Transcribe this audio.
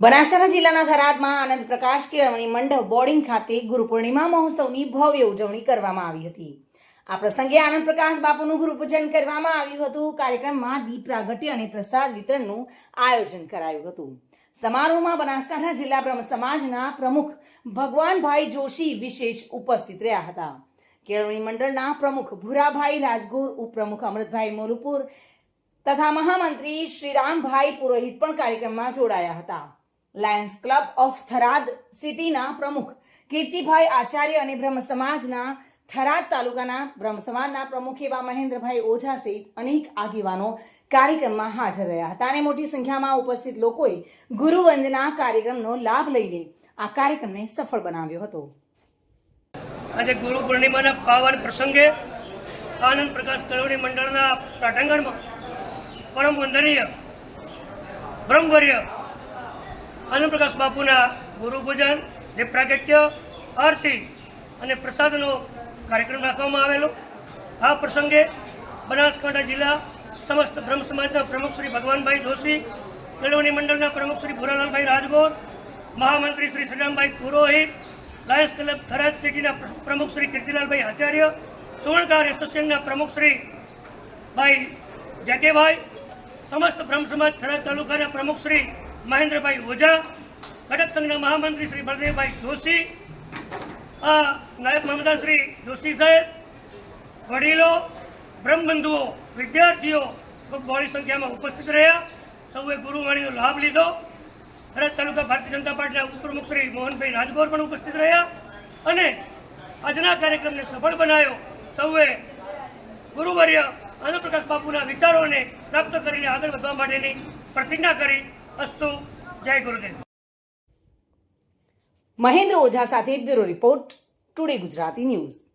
બનાસકાંઠા જિલ્લાના થરાદમાં આનંદ પ્રકાશ કેળવણી મંડપ, બોર્ડિંગ ખાતે ગુરુ પૂર્ણિમા મહોત્સવની ભવ્ય ઉજવણી કરવામાં આવી હતી. આ પ્રસંગે આનંદ પ્રકાશ બાપુનું ગુરુપૂજન કરવામાં આવ્યું હતું. કાર્યક્રમમાં દીપ પ્રાગટ્ય અને પ્રસાદ વિતરણનું આયોજન કરાયું હતું. સમારોહમાં બનાસકાંઠા જિલ્લા બ્રહ્મ સમાજના પ્રમુખ ભગવાનભાઈ જોશી વિશેષ ઉપસ્થિત રહ્યા હતા. કેળવણી મંડળના પ્રમુખ ભૂરાભાઈ રાજગોર, ઉપપ્રમુખ અમૃતભાઈ મોરુપુર તથા મહામંત્રી શ્રીરામભાઈ પુરોહિત પણ કાર્યક્રમમાં જોડાયા હતા. લાયન્સ ક્લબ ઓફ થરાદ સિટીના પ્રમુખ કીર્તિભાઈ આચાર્ય અને બ્રહ્મ સમાજના થરાદ તાલુકાના બ્રહ્મ સમાજના પ્રમુખ એવા મહેન્દ્રભાઈ ઓઝા સહિત અનેક આગેવાનો કાર્યક્રમમાં હાજર રહ્યા હતા અને મોટી સંખ્યામાં ઉપસ્થિત લોકોએ ગુરુવંદના કાર્યક્રમનો લાભ લઈને આ કાર્યક્રમને સફળ બનાવ્યો હતો. આજે ગુરુ પૂર્ણિમાના પાવન પ્રસંગે આનંદ પ્રકાશ કળવણી મંડળના પ્રાટંગણમાં પરમ વંદનીય, બ્રહ્મવર્ય આનંદ પ્રકાશ બાપુના ગુરુ પૂજન જે પ્રાગટ્ય આરતી અને પ્રસાદનો કાર્યક્રમ રાખવામાં આવેલો. આ પ્રસંગે બનાસકાંઠા જિલ્લા સમસ્ત બ્રહ્મ સમાજના પ્રમુખ શ્રી ભગવાનભાઈ જોશી કેળવણી મંડળના પ્રમુખ શ્રી ભુરાલાલભાઈ રાજગોર, મહામંત્રી શ્રી શ્રીરામભાઈ પુરોહિત, લાયન્સ ક્લબ થરાજ સિટીના પ્રમુખ શ્રી કીર્તિલાલભાઈ આચાર્ય, સુવર્ણકાર એસોસિએશનના પ્રમુખ શ્રી ભાઈ જેકેભાઈ, સમસ્ત બ્રહ્મ સમાજ થરાદ તાલુકાના પ્રમુખ શ્રી મહેન્દ્રભાઈ ઓઝા ઘટક સંઘના મહામંત્રી શ્રી બળદેવભાઈ જોશી નાયબ મામલદાર શ્રી જોશી સાહેબ, વડીલો, બ્રહ્મબંધુઓ, વિદ્યાર્થીઓ ખૂબ બહોળી સંખ્યામાં ઉપસ્થિત રહ્યા. સૌએ ગુરુવાણીનો લાભ લીધો. ભરત તાલુકા ભારતીય જનતા પાર્ટીના ઉપપ્રમુખ શ્રી મોહનભાઈ રાજગોર પણ ઉપસ્થિત રહ્યા અને આજના કાર્યક્રમને સફળ બનાવ્યો. સૌએ ગુરુવર્ય આનંદપ્રકાશ બાપુના વિચારોને પ્રાપ્ત કરીને આગળ વધવા માટેની પ્રતિજ્ઞા કરી. અસ્તુ જય ગુરુદેવ. મહેન્દ્ર ઓઝા સાથે bureau report today Gujarati news.